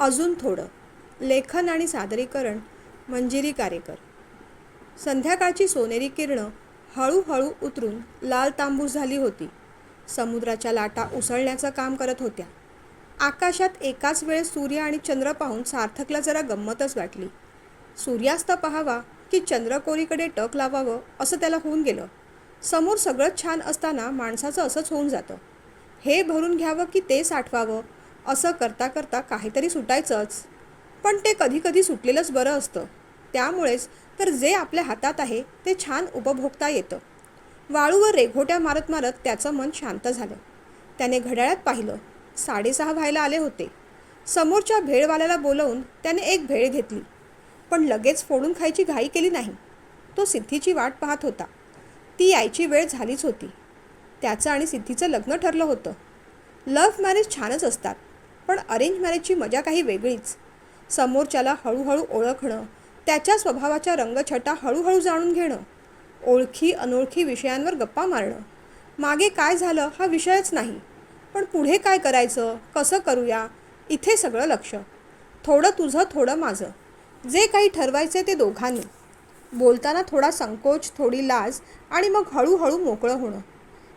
अजून थोडं. लेखन आणि सादरीकरण मंजिरी कारेकर. संध्याकाळची सोनेरी किरणं हळूहळू उतरून लाल तांबूस झाली होती. समुद्राच्या लाटा उसळण्याचं काम करत होत्या. आकाशात एकाच वेळेस सूर्य आणि चंद्र पाहून सार्थकला जरा गंमतच वाटली. सूर्यास्त पहावा की चंद्रकोरीकडे टक लावावं असं त्याला होऊन गेलं. समोर सगळंच छान असताना माणसाचं असंच होऊन जातं. हे भरून घ्यावं की ते साठवावं? असं करता करता काहीतरी सुटायचंच. पण ते कधीकधी सुटलेलंच बरं असतं. त्यामुळेच तर जे आपल्या हातात आहे ते छान उपभोगता येतं. वाळूवर रेघोट्या मारत मारत त्याचं मन शांत झालं. त्याने घड्याळात पाहिलं. साडेसहा व्हायला आले होते. समोरच्या भेळवाल्याला बोलवून त्याने एक भेळ घेतली. पण लगेच फोडून खायची घाई केली नाही. तो सिद्धीची वाट पाहत होता. ती यायची वेळ झालीच होती. त्याचं आणि सिद्धीचं लग्न ठरलं होतं. लव्ह मॅरेज छानच असतात. पण अरेंज मॅरेजची मजा काही वेगळीच. समोरच्याला हळूहळू ओळखणं त्याच्या स्वभावाच्या रंगछटा हळूहळू जाणून घेणं ओळखी अनोळखी विषयांवर गप्पा मारणं. मागे काय झालं हा विषयच नाही. पण पुढे काय करायचं कसं करूया इथे सगळं लक्ष. थोडं तुझं थोडं माझं. जे काही ठरवायचं ते दोघांनी. बोलताना थोडा संकोच थोडी लाज आणि मग हळूहळू मोकळं होणं.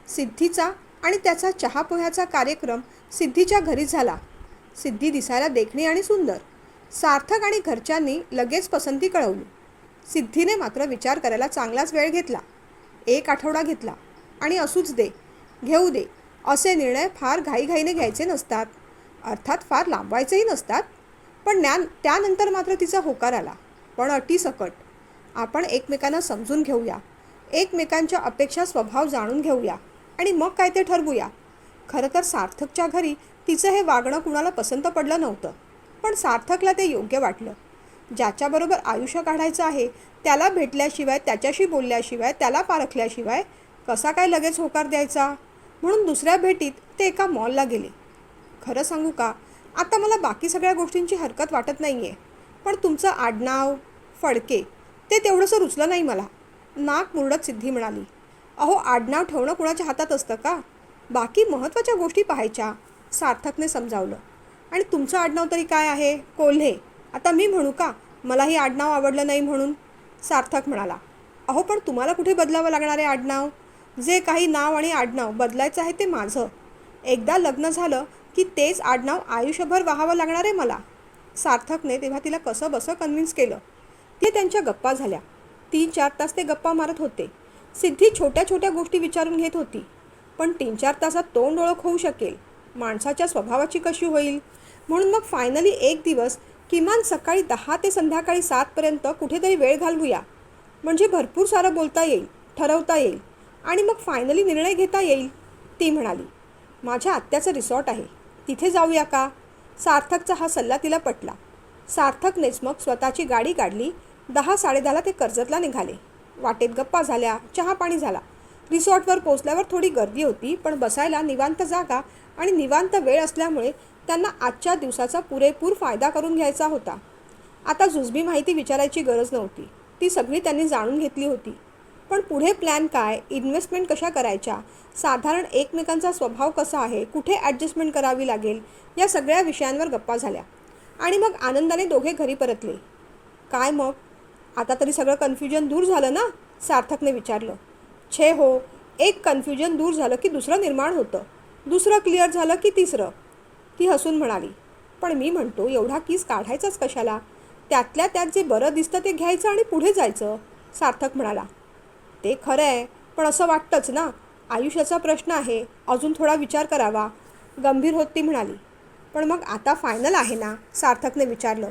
सिद्धीचा आणि त्याचा चहापोह्याचा कार्यक्रम सिद्धीच्या घरी झाला. सिद्धी दिसायला देखणी आणि सुंदर. सार्थक आणि घरच्यांनी लगेच पसंती कळवली. सिद्धीने मात्र विचार करायला चांगलाच वेळ घेतला. एक आठवडा घेतला. आणि असूच दे घेऊ दे असे निर्णय फार घाईघाईने घ्यायचे नसतात. अर्थात फार लांबवायचेही नसतात. पण ज्ञान त्यानंतर मात्र तिचा होकार आला. पण अटीसकट आपण एकमेकांना समजून घेऊया. एकमेकांच्या अपेक्षा स्वभाव जाणून घेऊया. आणि मग काय ते ठरवूया. खरं तर सार्थकच्या घरी तिचं हे वागणं कुणाला पसंत पडलं नव्हतं. पण सार्थकला ते योग्य वाटलं. ज्याच्याबरोबर आयुष्य काढायचं आहे त्याला भेटल्याशिवाय त्याच्याशी बोलल्याशिवाय त्याला पारखल्याशिवाय कसा काय लगेच होकार द्यायचा? म्हणून दुसऱ्या भेटीत ते एका मॉलला गेले. खरं सांगू का आता मला बाकी सगळ्या गोष्टींची हरकत वाटत नाही आहे पण तुमचं आडनाव फडके ते तेवढंसं रुचलं नाही मला. नाक मुरडत सिद्धी म्हणाली. अहो आडनाव ठेवणं कुणाच्या हातात असतं का? बाकी महत्त्वाच्या गोष्टी पाहायच्या. सार्थकने समजावलं. आणि तुमचं आडनाव तरी काय आहे? कोल्हे. आता मी म्हणू का? मलाही आडनाव आवडलं नाही म्हणून. सार्थक म्हणाला अहो पण तुम्हाला कुठे बदलावं लागणार आहे आडनाव? जे काही नाव आणि आडनाव बदलायचं आहे ते माझं. एकदा लग्न झालं की तेच आडनाव आयुष्यभर वाहावं लागणार आहे मला. सार्थकने तेव्हा तिला कसं बसं कन्व्हिन्स केलं. ते त्यांच्या गप्पा झाल्या. तीन चार तास ते गप्पा मारत होते. सिद्धी छोट्या छोट्या गोष्टी विचारून घेत होती. पण तीन चार तासात तोंड ओळख होऊ शकेल. माणसाच्या स्वभावाची कशी होईल? म्हणून मग फायनली एक दिवस किमान सकाळी दहा ते संध्याकाळी सातपर्यंत कुठेतरी वेळ घालवूया. म्हणजे भरपूर सारं बोलता येईल ठरवता येईल आणि मग फायनली निर्णय घेता येईल ती म्हणाली. माझ्या आत्याचं रिसॉर्ट आहे तिथे जाऊया का? सार्थकचा हा सल्ला तिला पटला. सार्थकनेच मग स्वतःची गाडी काढली दहा साडेदहाला ते कर्जतला निघाले. वाटेत गप्पा झाल्या चहा पाणी झाला. रिसॉर्टवर पोचल्यावर थोडी गर्दी होती पण बसायला निवांत जागा आणि निवांत वेळ असल्यामुळे त्यांना आजच्या दिवसाचा पुरेपूर फायदा करून घ्यायचा होता. आता जुजबी माहिती विचारायची गरज नव्हती. ती सगळी त्यांनी जाणून घेतली होती. पण पुढे प्लॅन काय? इन्व्हेस्टमेंट कशा करायच्या? साधारण एकमेकांचा स्वभाव कसा आहे? कुठे ॲडजस्टमेंट करावी लागेल? या सगळ्या विषयांवर गप्पा झाल्या. आणि मग आनंदाने दोघे घरी परतले. काय मग? आता तरी सगळं कन्फ्युजन दूर झालं ना? सार्थकने विचारलं. छे हो एक कन्फ्युजन दूर झालं की दुसरं निर्माण होतं. दुसरं क्लिअर झालं की तिसरं. ती हसून म्हणाली पण मी म्हणतो एवढा किस काढायचाच कशाला? त्यातल्या त्यात जे बरं दिसतं ते घ्यायचं आणि पुढे जायचं. सार्थक म्हणाला ते खरं आहे पण असं वाटतंच ना. आयुष्याचा प्रश्न आहे अजून थोडा विचार करावा. गंभीर होत ती म्हणाली पण मग आता फायनल आहे ना? सार्थकने विचारलं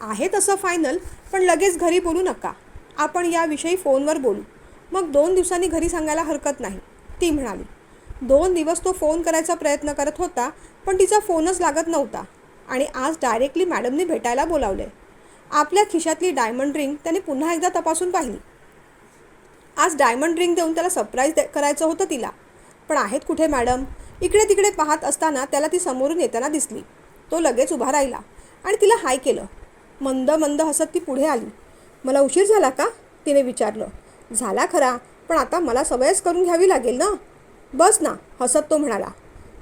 आहे तसं फायनल पण लगेच घरी बोलू नका. आपण याविषयी फोनवर बोलू. मग दोन दिवसांनी घरी सांगायला हरकत नाही. ती म्हणाली दोन दिवस तो फोन करायचा प्रयत्न करत होता पण तिचा फोनच लागत नव्हता. आणि आज डायरेक्टली मॅडमने भेटायला बोलावले. आपल्या खिशातली डायमंड रिंग त्याने पुन्हा एकदा तपासून पाहिली. आज डायमंड रिंग देऊन त्याला सरप्राईज करायचं होतं तिला. पण आहेत कुठे मॅडम? इकडे तिकडे पाहत असताना त्याला ती समोरून येताना दिसली. तो लगेच उभा राहिला आणि तिला हाय केलं. मंद मंद हसत ती पुढे आली. मला उशीर झाला का? तिने विचारलं. झाला खरा पण आता मला सवयच करून घ्यावी लागेल ना? बस ना हसत तो म्हणाला.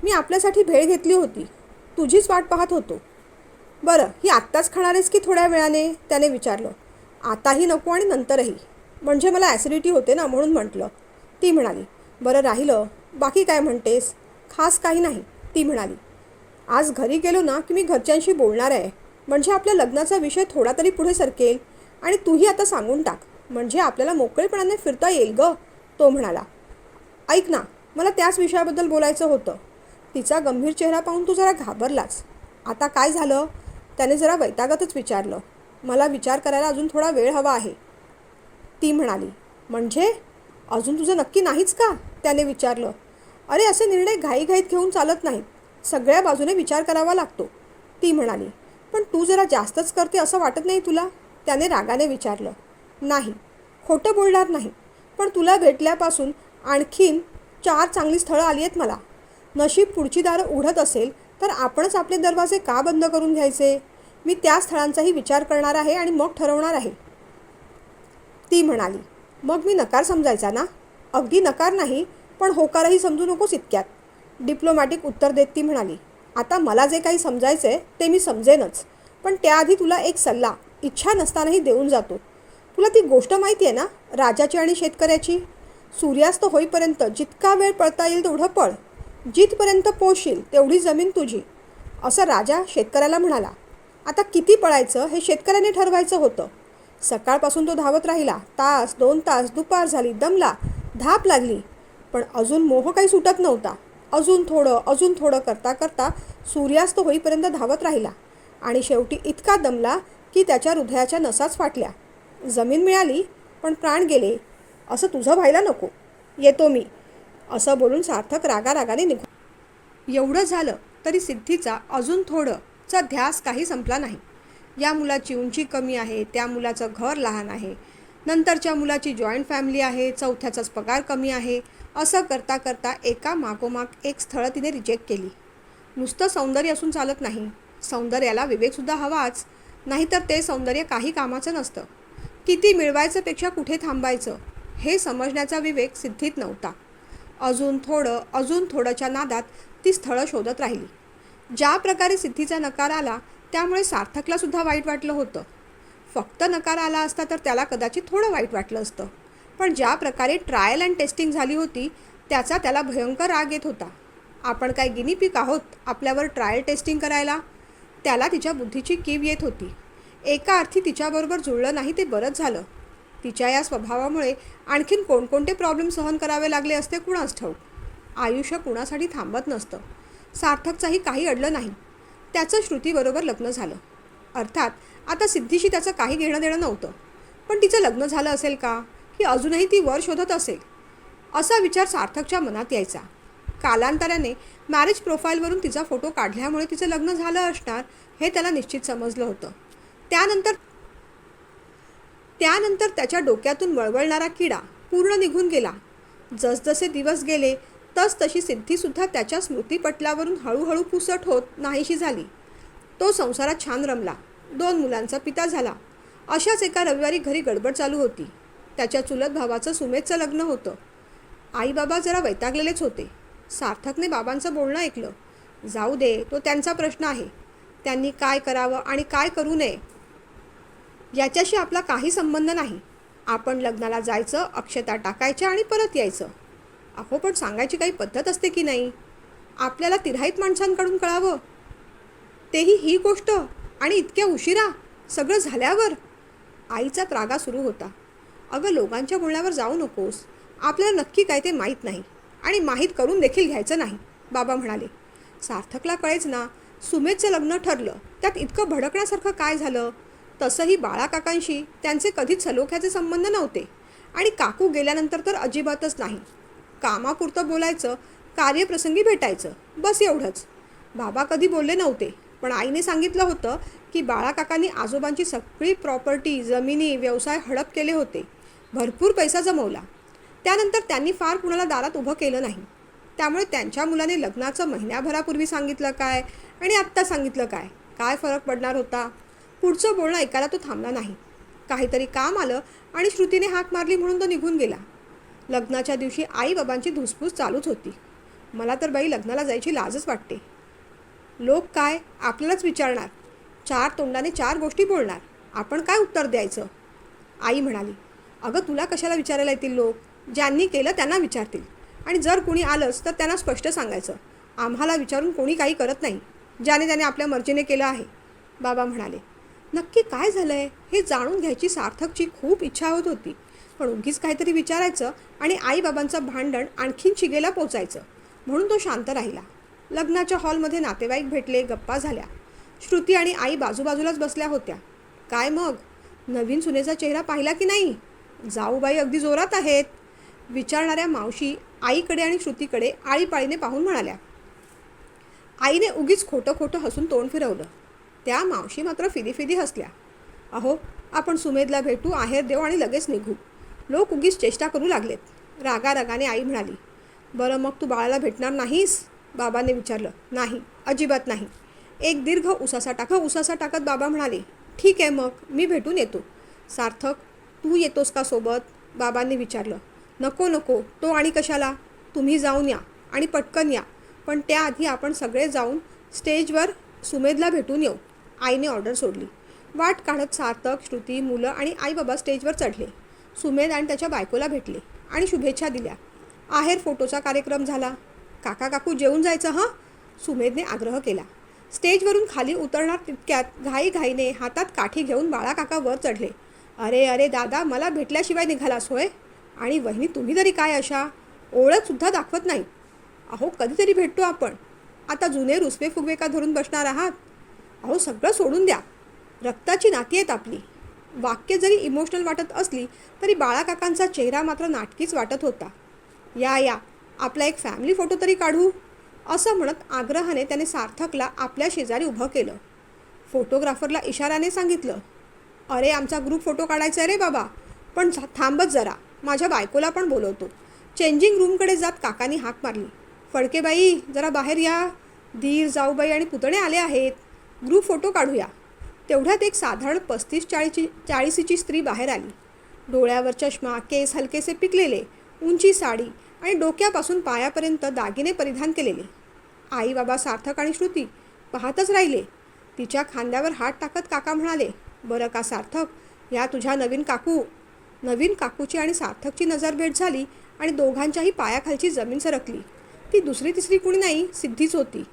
मी आपल्यासाठी भेळ घेतली होती. तुझीच वाट पाहत होतो. बरं ही आत्ताच खाणार आहेस की थोड्या वेळाने? त्याने विचारलं. आताही नको आणि नंतरही. म्हणजे मला ॲसिडिटी होते ना म्हणून म्हटलं. ती म्हणाली बरं राहिलं. बाकी काय म्हणतेस? खास काही नाही. ती म्हणाली आज घरी गेलो ना की मी घरच्यांशी बोलणार आहे. म्हणजे आपल्या लग्नाचा विषय थोडा तरी पुढे सरकेल. आणि तूही आता सांगून टाक. म्हणजे आपल्याला मोकळेपणाने फिरता येईल ग. तो म्हणाला ऐक ना मला त्याच विषयाबद्दल बोलायचं होतं. तिचा गंभीर चेहरा पाहून तू जरा घाबरलाच आता काय झालं? त्याने जरा वैतागतच विचारलं. मला विचार करायला अजून थोडा वेळ हवा आहे. ती म्हणाली म्हणजे? अजून तुझं नक्की नाहीच का? त्याने विचारलं. अरे असे निर्णय घाईघाईत घेऊन चालत नाहीत. सगळ्या बाजूने विचार करावा लागतो. ती म्हणाली पण तू जरा जास्तच करते असं वाटत नाही तुला? त्याने रागाने विचारलं नाही. खोटं बोलणार नाही. पण तुला भेटल्यापासून आणखीन चार चांगली स्थळं आली आहेत मला. नशीब पुढची दारं उघडत असेल तर आपणच आपले दरवाजे का बंद करून घ्यायचे? मी त्या स्थळांचाही विचार करणार आहे आणि मग ठरवणार आहे. ती म्हणाली मग मी नकार समजायचा ना? अगदी नकार नाही पण होकारही समजू नकोस इतक्यात. डिप्लोमॅटिक उत्तर देत ती म्हणाली. आता मला जे काही समजायचं आहे ते मी समजेनच पण त्याआधी तुला एक सल्ला इच्छा नसतानाही देऊन जातो. तुला ती गोष्ट माहिती आहे ना राजाची आणि शेतकऱ्याची? सूर्यास्त होईपर्यंत जितका वेळ पळता येईल तेवढं पळ. जिथपर्यंत पोशील तेवढी जमीन तुझी असं राजा शेतकऱ्याला म्हणाला. आता किती पळायचं हे शेतकऱ्याने ठरवायचं होतं. सकाळपासून तो धावत राहिला. तास दोन तास दुपार झाली दमला धाप लागली. पण अजून मोह काही सुटत नव्हता. अजून थोडं अजून थोडं करता करता सूर्यास्त होईपर्यंत धावत राहिला. आणि शेवटी इतका दमला की त्याच्या हृदयाच्या नसाच फाटल्या. जमीन मिळाली पण प्राण गेले. असं तुझं व्हायला नको. येतो मी. असं बोलून सार्थक रागारागाने निघू एवढं झालं तरी सिद्धीचा अजून थोडंचा ध्यास काही संपला नाही. या मुलाची उंची कमी आहे त्या मुलाचं घर लहान आहे. नंतरच्या मुलाची जॉईंट फॅमिली आहे चौथ्याचाच पगार कमी आहे. असं करता करता एका मागोमाग एक स्थळं तिने रिजेक्ट केली. नुसतं सौंदर्य असून चालत नाही. सौंदर्याला विवेकसुद्धा हवाच. नाहीतर ते सौंदर्य काही कामाचं नसतं. किती मिळवायचंपेक्षा कुठे थांबायचं? हे समजण्याचा विवेक सिद्धीत नव्हता. अजून थोडं अजून थोडंच्या नादात ती स्थळं शोधत राहिली. ज्या प्रकारे सिद्धीचा नकार आला त्यामुळे सार्थकला सुद्धा वाईट वाटलं होतं. फक्त नकार आला असता तर त्याला कदाचित थोडं वाईट वाटलं असतं. पण ज्या प्रकारे ट्रायल अँड टेस्टिंग झाली होती त्याचा त्याला भयंकर राग येत होता. आपण काय गिनीपीक आहोत आपल्यावर ट्रायल टेस्टिंग करायला? त्याला तिच्या बुद्धीची कीव येत होती. एका अर्थी तिच्याबरोबर जुळलं नाही ते बरंच झालं. तिच्या या स्वभावामुळे आणखीन कोणकोणते प्रॉब्लेम सहन करावे लागले असते कुणास ठाऊक? आयुष्य कुणासाठी थांबत नसतं. सार्थकचाही काही अडलं नाही. त्याचं श्रुतीबरोबर लग्न झालं. अर्थात आता सिद्धीशी त्याचं काही घेणं देणं नव्हतं. पण तिचं लग्न झालं असेल का? की अजूनही ती वर शोधत असेल? असा विचार सार्थकच्या मनात यायचा. कालांतराने मॅरेज प्रोफाईलवरून तिचा फोटो काढल्यामुळे तिचं लग्न झालं असणार हे त्याला निश्चित समजलं होतं. त्यानंतर त्यानंतर त्याच्या डोक्यातून वळवळणारा किडा पूर्ण निघून गेला. जसजसे दिवस गेले तस तशी सिद्धीसुद्धा त्याच्या स्मृतीपटलावरून हळूहळू पुसट होत नाहीशी झाली. तो संसारात छान रमला. दोन मुलांचा पिता झाला. अशाच एका रविवारी घरी गडबड चालू होती. त्याच्या चुलत भावाचं सुमेधचं लग्न होतं. आईबाबा जरा वैतागलेलेच होते. सार्थकने बाबांचं बोलणं ऐकलं. जाऊ दे तो त्यांचा प्रश्न आहे. त्यांनी काय करावं आणि काय करू नये याच्याशी आपला काही संबंध नाही. आपण लग्नाला जायचं अक्षता टाकायच्या आणि परत यायचं. अहो पण सांगायची काही पद्धत असते की नाही? आपल्याला तिराईत माणसांकडून कळावं. तेही ही गोष्ट आणि इतक्या उशिरा? सगळं झाल्यावर? आईचा त्रागा सुरू होता. अगं लोकांच्या बोलण्यावर जाऊ नकोस. आपल्याला नक्की काय ते माहीत नाही. आणि माहीत करून देखील घ्यायचं नाही बाबा म्हणाले. सार्थकला कळेच ना सुमेधचं लग्न ठरलं. त्यात इतकं भडकण्यासारखं काय झालं? तसंही बाळाकाकांशी त्यांचे कधीच सलोख्याचे संबंध नव्हते. आणि काकू गेल्यानंतर तर अजिबातच नाही. कामापुरतं बोलायचं कार्यप्रसंगी भेटायचं बस एवढंच. बाबा कधी बोलले नव्हते पण आईने सांगितलं होतं की बाळाकाकांनी आजोबांची सगळी प्रॉपर्टी जमिनी व्यवसाय हडप केले होते. भरपूर पैसा जमवला. त्यानंतर त्यांनी फार कुणाला दारात उभं केलं नाही. त्यामुळे त्यांच्या मुलाने लग्नाचं महिन्याभरापूर्वी सांगितलं काय आणि आत्ता सांगितलं काय? काय फरक पडणार होता? पुढचं बोलणं ऐकायला तो थांबला नाही. काहीतरी काम आलं आणि श्रुतीने हाक मारली म्हणून तो निघून गेला. लग्नाच्या दिवशी आई बाबांची धुसफूस चालूच होती. मला तर बाई लग्नाला जायची लाजच वाटते. लोक काय? आपल्यालाच विचारणार. चार तोंडाने चार गोष्टी बोलणार. आपण काय उत्तर द्यायचं? आई म्हणाली अगं तुला कशाला विचारायला येतील लोक? ज्यांनी केलं त्यांना विचारतील. आणि जर कोणी आलंच तर त्यांना स्पष्ट सांगायचं. आम्हाला विचारून कोणी काही करत नाही. ज्याने त्याने आपल्या मर्जीने केलं आहे. बाबा म्हणाले नक्की काय झालं आहे हे जाणून घ्यायची सार्थकची खूप इच्छा होत होती. पण उगीच काहीतरी विचारायचं आणि आईबाबांचं भांडण आणखीन शिगेला पोचायचं. म्हणून तो शांत राहिला. लग्नाच्या हॉलमध्ये नातेवाईक भेटले गप्पा झाल्या. श्रुती आणि आई बाजूबाजूलाच बसल्या होत्या. काय मग? नवीन सुनेचा चेहरा पाहिला की नाही? जाऊबाई अगदी जोरात आहेत. विचारणाऱ्या मावशी आईकडे आणि श्रुतीकडे आळीपाळीने पाहून म्हणाल्या. आईने उगीच खोटं खोटं हसून तोंड फिरवलं. त्या मावशी मात्र फिदी फिदी हसल्या. अहो आपण सुमेधला भेटू आहेर देऊ आणि लगेच निघू. लोक उगीच चेष्टा करू लागलेत. रागारागाने आई म्हणाली बरं मग तू बाळाला भेटणार नाहीस? बाबांनी विचारलं. नाही अजिबात नाही. एक दीर्घ उसासा टाका उसासा टाकत बाबा म्हणाले ठीक आहे मग मी भेटून येतो. सार्थक तू येतोस का सोबत? बाबांनी विचारलं. नको नको तो आणि कशाला? तुम्ही जाऊन या आणि पटकन या. पण त्याआधी आपण सगळे जाऊन स्टेजवर सुमेधला भेटून येऊ. आईने ऑर्डर सोडली. वाट काढत सार्थक श्रुती मुलं आणि आईबाबा स्टेजवर चढले. सुमेध आणि त्याच्या बायकोला भेटले आणि शुभेच्छा दिल्या. आहेर फोटोचा कार्यक्रम झाला. काका काकू जेवून जायचं हां? सुमेधने आग्रह केला. स्टेजवरून खाली उतरणार तितक्यात घाईघाईने हातात काठी घेऊन बाळा काका वर चढले. अरे अरे दादा मला भेटल्याशिवाय निघालास होय? आणि वहिनी तुम्ही तरी काय अशा? ओळखसुद्धा दाखवत नाही अहो कधीतरी भेटतो आपण. आता जुने रुसवे फुगवे का धरून बसणार आहात? अहो सगळं सोडून द्या. रक्ताची नाती आहेत आपली. वाक्य जरी इमोशनल वाटत असली तरी बाळाकाकांचा चेहरा मात्र नाटकीच वाटत होता. या या आपला एक फॅमिली फोटो तरी काढू. असं म्हणत आग्रहाने त्याने सार्थकला आपल्या शेजारी उभं केलं. फोटोग्राफरला इशाराने सांगितलं अरे आमचा ग्रुप फोटो काढायचा आहे रे बाबा. पण थांबत जरा. माझ्या बायकोला पण बोलवतो. चेंजिंग रूमकडे जात काकांनी हाक मारली. फडकेबाई जरा बाहेर या. धीर जाऊबाई आणि पुतणे आले आहेत. ग्रुप फोटो काढूया. तेवढ्यात एक साधारण पस्तीस चाळीची चाळीसीची स्त्री बाहेर आली. डोळ्यावर चष्मा केस हलकेसे पिकलेले उंची साडी आणि डोक्यापासून पायापर्यंत दागिने परिधान केलेले. आई बाबा सार्थक आणि श्रुती पाहतच राहिले. तिच्या खांद्यावर हात टाकत काका म्हणाले बरं का सार्थक या तुझ्या नवीन काकू. नवीन काकूची आणि सार्थकची नजर भेट झाली आणि दोघांच्याही पायाखालची जमीन सरकली. ती दुसरी तिसरी कुणी नाही सिद्धीच होती.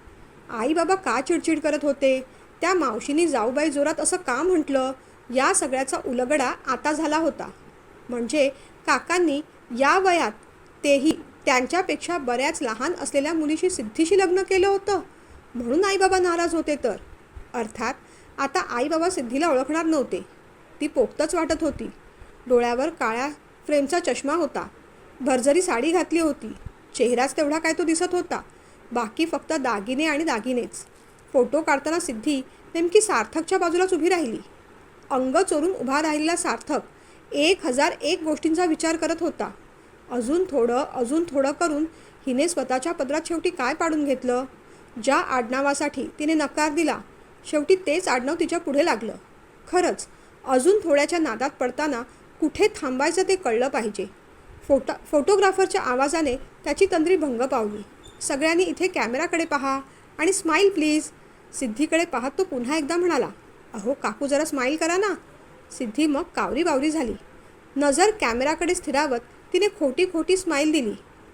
आई बाबा का चिडचिड करत होते? त्या मावशीनी जाऊबाई जोरात असं का म्हटलं? या सगळ्याचा उलगडा आता झाला होता. म्हणजे काकांनी या वयात तेही त्यांच्यापेक्षा बऱ्याच लहान असलेल्या मुलीशी सिद्धीशी लग्न केलं होतं? म्हणून आईबाबा नाराज होते तर. अर्थात आता आईबाबा सिद्धीला ओळखणार नव्हते. ती पोक्तच वाटत होती. डोळ्यावर काळ्या फ्रेमचा चष्मा होता. भरझरी साडी घातली होती. चेहराच तेवढा काय तो दिसत होता. बाकी फक्त दागिने आणि दागिनेच. फोटो काढताना सिद्धी नेमकी सार्थकच्या बाजूलाच उभी राहिली. अंग चोरून उभा राहिलेला सार्थक एक हजार एक गोष्टींचा विचार करत होता. अजून थोडं अजून थोडं करून हिने स्वतःच्या पदरात शेवटी काय पाडून घेतलं? ज्या आडनावासाठी तिने नकार दिला शेवटी तेच आडनाव तिच्या पुढे लागलं. खरंच अजून थोड्याच्या नादात पडताना कुठे थांबायचं ते कळलं पाहिजे. फोटो फोटोग्राफरच्या आवाजाने त्याची तंद्री भंग पावली. सगळ्यांनी इथे कॅमेराकडे पहा आणि स्माईल प्लीज! सिद्धीकडे पाहत तो पुन्हा एकदा म्हणाला अहो काकू जरा स्माईल करा ना. सिद्धी मग कावरी बावरी झाली. नजर कॅमेराकडे स्थिरावत तिने खोटी खोटी स्माईल दिली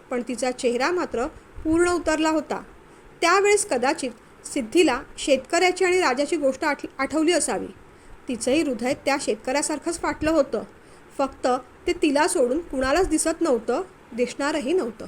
पण तिचा चेहरा मात्र पूर्ण उतरला होता. त्यावेळेस कदाचित सिद्धीला शेतकऱ्याची आणि राजाची गोष्ट आठ आठवली असावी. तिचंही हृदय त्या शेतकऱ्यासारखंच फाटलं होतं. फक्त ते तिला सोडून कुणालाच दिसत नव्हतं दिसणारही नव्हतं.